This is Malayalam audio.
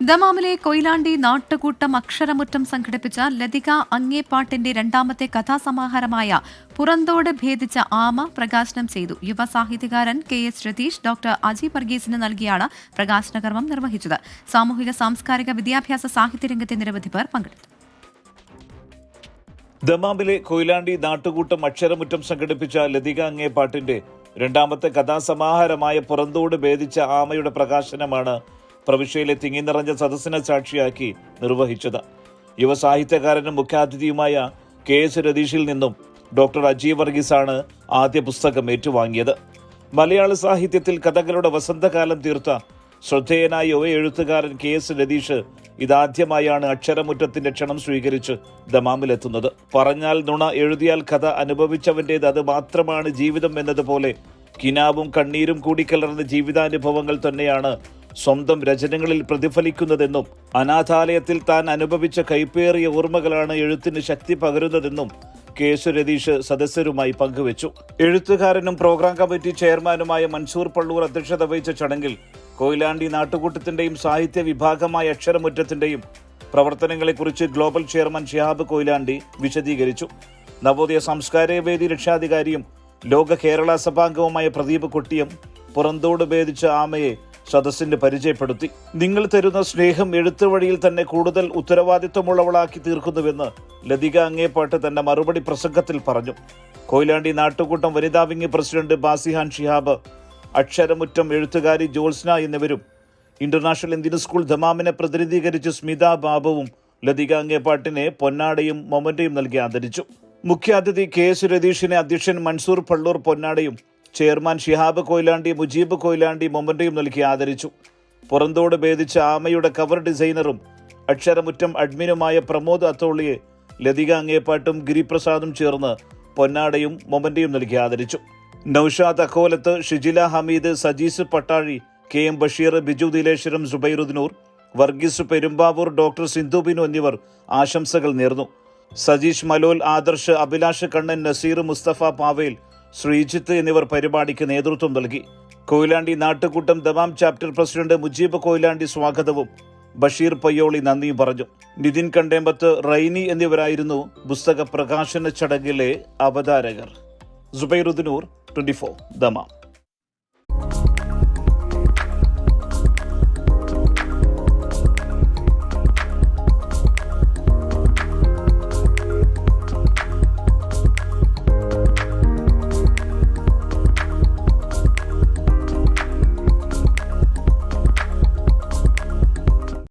ദമാമിലെ കൊയിലാണ്ടി നാട്ടുകൂട്ടം അക്ഷരമുറ്റം സംഘടിപ്പിച്ച ലതിക അങ്ങേപ്പാട്ടിന്റെ രണ്ടാമത്തെ കഥാസമാഹാരമായ പുറന്തോട് ഭേദിച്ച ആമ പ്രകാശനം ചെയ്തു. യുവ സാഹിത്യകാരൻ K S Ratheesh doctor Aji വർഗീസിന് നൽകിയാണ് പ്രകാശനകർമ്മം നിർവഹിച്ചത്. സാമൂഹിക സാംസ്കാരിക വിദ്യാഭ്യാസ സാഹിത്യരംഗത്തെ നിരവധി പേർ പങ്കെടുത്തു. ദമാമിലെ കൊയിലാണ്ടി നാട്ടുകൂട്ടം അക്ഷരമുറ്റം സംഘടിപ്പിച്ച ലതിക അങ്ങേപ്പാട്ടിന്റെ രണ്ടാമത്തെ കഥാസമാഹാരമായ പുറന്തോട് ഭേദിച്ച ആമയുടെ പ്രകാശനമാണ് പ്രവിശ്യയിലെ തിങ്ങി നിറഞ്ഞ സദസ്സിനെ സാക്ഷിയാക്കി നിർവഹിച്ചത്. യുവസാഹിത്യകാരനും മുഖ്യാതിഥിയുമായ കെ എസ് രതീഷിൽ നിന്നും ഡോക്ടർ അജീവ് വർഗീസാണ് ആദ്യ പുസ്തകം ഏറ്റുവാങ്ങിയത്. മലയാള സാഹിത്യത്തിൽ കഥകളുടെ വസന്തകാലം തീർത്ത ശ്രദ്ധേയനായ യുവ എഴുത്തുകാരൻ കെ എസ് രതീഷ് ഇതാദ്യമായാണ് അക്ഷരമുറ്റത്തിന്റെ ക്ഷണം സ്വീകരിച്ച് ദമാമിലെത്തുന്നത്. പറഞ്ഞാൽ നുണ എഴുതിയാൽ കഥ അനുഭവിച്ചവന്റേത് അത് മാത്രമാണ് ജീവിതം എന്നതുപോലെ കിനാവും കണ്ണീരും കൂടിക്കലർന്ന ജീവിതാനുഭവങ്ങൾ തന്നെയാണ് സ്വന്തം രചനകളിൽ പ്രതിഫലിക്കുന്നതെന്നും അനാഥാലയത്തിൽ താൻ അനുഭവിച്ച കൈപ്പേറിയ ഓർമ്മകളാണ് എഴുത്തിന് ശക്തി പകരുന്നതെന്നും കെ സുരതീഷ് രതീഷ് സദസ്യരുമായി പങ്കുവച്ചു. എഴുത്തുകാരനും പ്രോഗ്രാം കമ്മിറ്റി ചെയർമാനുമായ മൻസൂർ പള്ളൂർ അധ്യക്ഷത വഹിച്ച ചടങ്ങിൽ കൊയിലാണ്ടി നാട്ടുകൂട്ടത്തിന്റെയും സാഹിത്യ വിഭാഗമായ അക്ഷരമുറ്റത്തിന്റെയും പ്രവർത്തനങ്ങളെക്കുറിച്ച് ഗ്ലോബൽ ചെയർമാൻ ഷിഹാബ് കൊയിലാണ്ടി വിശദീകരിച്ചു. നവോദയ സാംസ്കാരിക വേദി രക്ഷാധികാരിയും ലോക കേരള സഭാംഗവുമായ പ്രദീപ് കൊട്ടിയം പുറന്തോട് ഭേദിച്ച ആമയെ സദസ്സിന് പരിചയപ്പെടുത്തി. നിങ്ങൾ തരുന്ന സ്നേഹം എഴുത്ത് വഴിയിൽ തന്നെ കൂടുതൽ ഉത്തരവാദിത്വമുള്ളവളാക്കി തീർക്കുന്നുവെന്ന് ലതിക അങ്ങേപ്പാട്ട് തന്റെ മറുപടി പ്രസംഗത്തിൽ പറഞ്ഞു. കൊയിലാണ്ടി നാട്ടുകൂട്ടം വനിതാ വിംഗ് പ്രസിഡന്റ് ബാസിഹാൻ ഷിഹാബ് അക്ഷരമുറ്റം എഴുത്തുകാരി ജോത്സ്ന എന്നിവരും ഇന്റർനാഷണൽ ഇന്ത്യൻ സ്കൂൾ ദമാമിനെ പ്രതിനിധീകരിച്ച് സ്മിത ബാബുവും ലതിക അങ്ങേപ്പാട്ടിനെ പൊന്നാടയും മൊമന്റയും നൽകി ആദരിച്ചു. മുഖ്യാതിഥി കെ എസ് രതീഷിനെ അധ്യക്ഷൻ മൻസൂർ പള്ളൂർ പൊന്നാടയും ചെയർമാൻ ഷിഹാബ് കൊയിലാണ്ടി മുജീബ് കൊയിലാണ്ടി മൊമ്മന്റെയും നൽകി ആദരിച്ചു. പുറന്തോട് ഭേദിച്ച ആമയുടെ കവർ ഡിസൈനറും അക്ഷരമുറ്റം അഡ്മിനുമായ പ്രമോദ് അത്തോളിയെ ലതിക അങ്ങേപ്പാട്ടും ഗിരിപ്രസാദും ചേർന്ന് പൊന്നാടയും മൊമന്റയും നൽകി ആദരിച്ചു. Naushad Akkolath Shijila Hameed Sajees Pattazhi K M Basheer Biju Dileshwaram സുബൈറുദ്നൂർ Varghese Perumbavoor doctor Sindhu Binu എന്നിവർ ആശംസകൾ നേർന്നു. സജീഷ് മലോൽ ആദർശ് അഭിലാഷ് കണ്ണൻ നസീർ മുസ്തഫ പാവേൽ ശ്രീജിത്ത് എന്നിവർ പരിപാടിക്ക് നേതൃത്വം നൽകി. Koyilandy Nattukoottam Dammam chapter president Mujeeb Koyilandy സ്വാഗതവും. ബഷീർ പയ്യോളി നന്ദിയും പറഞ്ഞു. നിതിൻ കണ്ടേമ്പത്ത് റൈനി എന്നിവരായിരുന്നു പുസ്തക പ്രകാശന ചടങ്ങിലെ അവതാരകർ. സുബൈറുദ്നൂർ ട്വന്റി ഫോർ ദമാം.